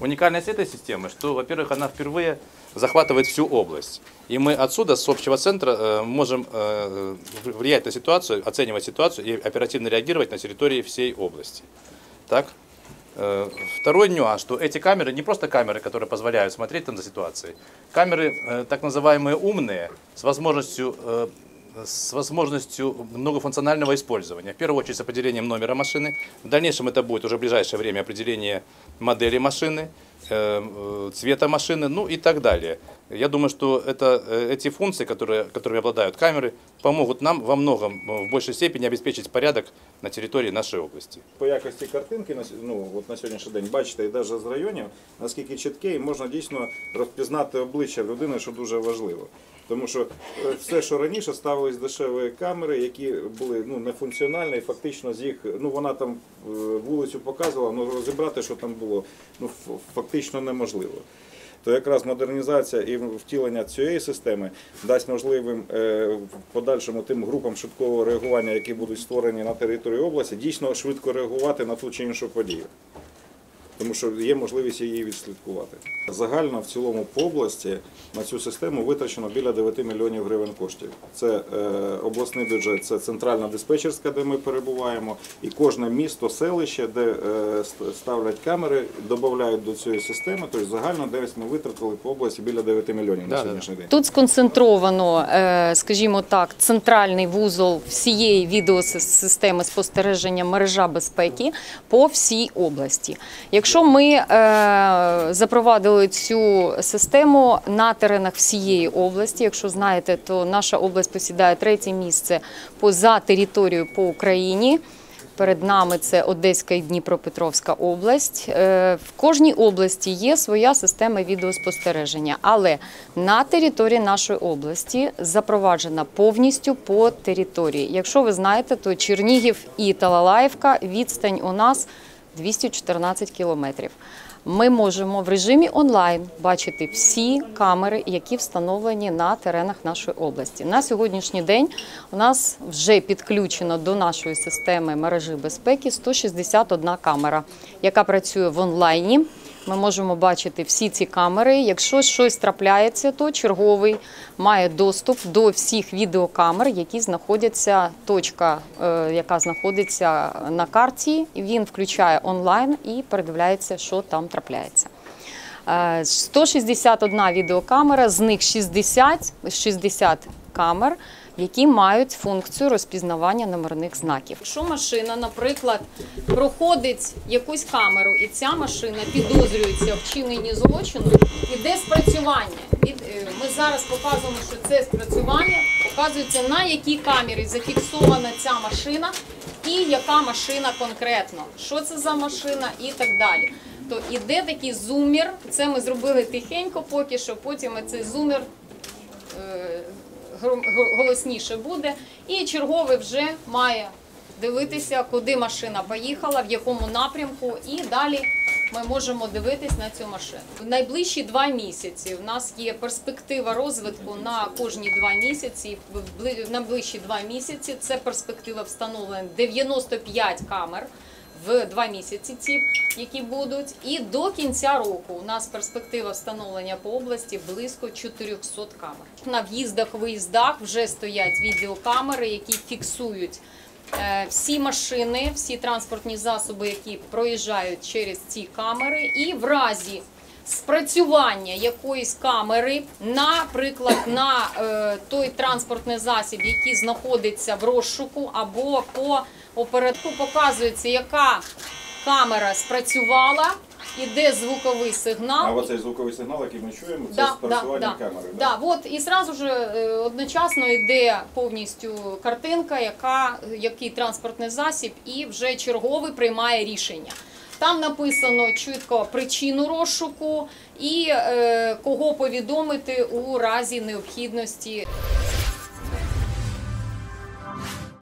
Уникальность этой системы, что, во-первых, она впервые захватывает всю область. И мы отсюда, с общего центра, э, можем э, влиять на ситуацию, оценивать ситуацию и оперативно реагировать на территории всей области. Так? Э, Второй нюанс, что эти камеры не просто камеры, которые позволяют смотреть там за ситуацией. Камеры так называемые умные, с возможностью, с возможностью многофункционального использования. В первую очередь с определением номера машины. В дальнейшем это будет уже в ближайшее время определение модели машины, э, э, цвета машины, ну и так далее. Я думаю, что это, э, эти функции, которые, которыми обладают камеры, помогут нам во многом, э, в большей степени обеспечить порядок на территории нашей области. По якості картинки на, с- ну, от на сьогоднішній день бачите, і навіть з районів, наскільки чітке, і можна дійсно розпізнати обличчя людини, що дуже важливо. Тому що е, все, що раніше ставились дешеві камери, які були ну, нефункціональні, і фактично з їх, ну вона там е, вулицю показувала, але розібрати, що там було, ну ф- фактично неможливо. То якраз модернізація і втілення цієї системи дасть можливим е, в подальшому тим групам швидкого реагування, які будуть створені на території області, дійсно швидко реагувати на ту чи іншу подію. Тому що є можливість її відслідкувати. Загально в цілому по області на цю систему витрачено біля 9 мільйонів гривень коштів. Це е, обласний бюджет, це центральна диспетчерська, де ми перебуваємо, і кожне місто, селище, де е, ставлять камери, додають до цієї системи. Тобто загально десь ми витратили по області біля 9 мільйонів на сьогоднішній день. Тут сконцентровано, е, скажімо так, центральний вузол всієї відеосистеми спостереження мережа безпеки по всій області. Якщо ми е, запровадили цю систему на теренах всієї області, якщо знаєте, то наша область посідає третє місце поза територією по Україні. Перед нами це Одеська і Дніпропетровська область. Е, В кожній області є своя система відеоспостереження, але на території нашої області запроваджена повністю по території. Якщо ви знаєте, то Чернігів і Талалаївка відстань у нас 214 кілометрів. Ми можемо в режимі онлайн бачити всі камери, які встановлені на теренах нашої області. На сьогоднішній день у нас вже підключено до нашої системи мережі безпеки 161 камера, яка працює в онлайні. Ми можемо бачити всі ці камери. Якщо щось трапляється, то черговий має доступ до всіх відеокамер, які знаходяться точка, е, яка знаходиться на карті. Він включає онлайн і передивляється, що там трапляється. Е, 161 відеокамера, з них 60, 60 камер, які мають функцію розпізнавання номерних знаків. Якщо машина, наприклад, проходить якусь камеру, і ця машина підозрюється в вчиненні злочину, іде спрацювання. Е, Ми зараз показуємо, що це спрацювання показується на якій камері зафіксована ця машина і яка машина конкретно, що це за машина і так далі. То іде такий зумір. Це ми зробили тихенько, поки що. Потім ми цей зумір е, голосніше буде. І черговий вже має дивитися, куди машина поїхала, в якому напрямку, і далі ми можемо дивитись на цю машину. В найближчі два місяці в нас є перспектива розвитку на кожні два місяці. В найближчі два місяці це перспектива встановлення 95 камер в два місяці ці, які будуть. І до кінця року у нас перспектива встановлення по області близько 400 камер. На в'їздах-виїздах вже стоять відеокамери, які фіксують. е, Всі машини, всі транспортні засоби, які проїжджають через ці камери, і в разі спрацювання якоїсь камери, наприклад, на е, той транспортний засіб, який знаходиться в розшуку, або по оператку показується, яка камера спрацювала, іде звуковий сигнал. А оцей звуковий сигнал, який ми чуємо, це Да, спрацювання да, камери. Да, от і зразу ж е, одночасно йде повністю картинка, яка який транспортний засіб, і вже черговий приймає рішення. Там написано чітко причину розшуку і е, кого повідомити у разі необхідності.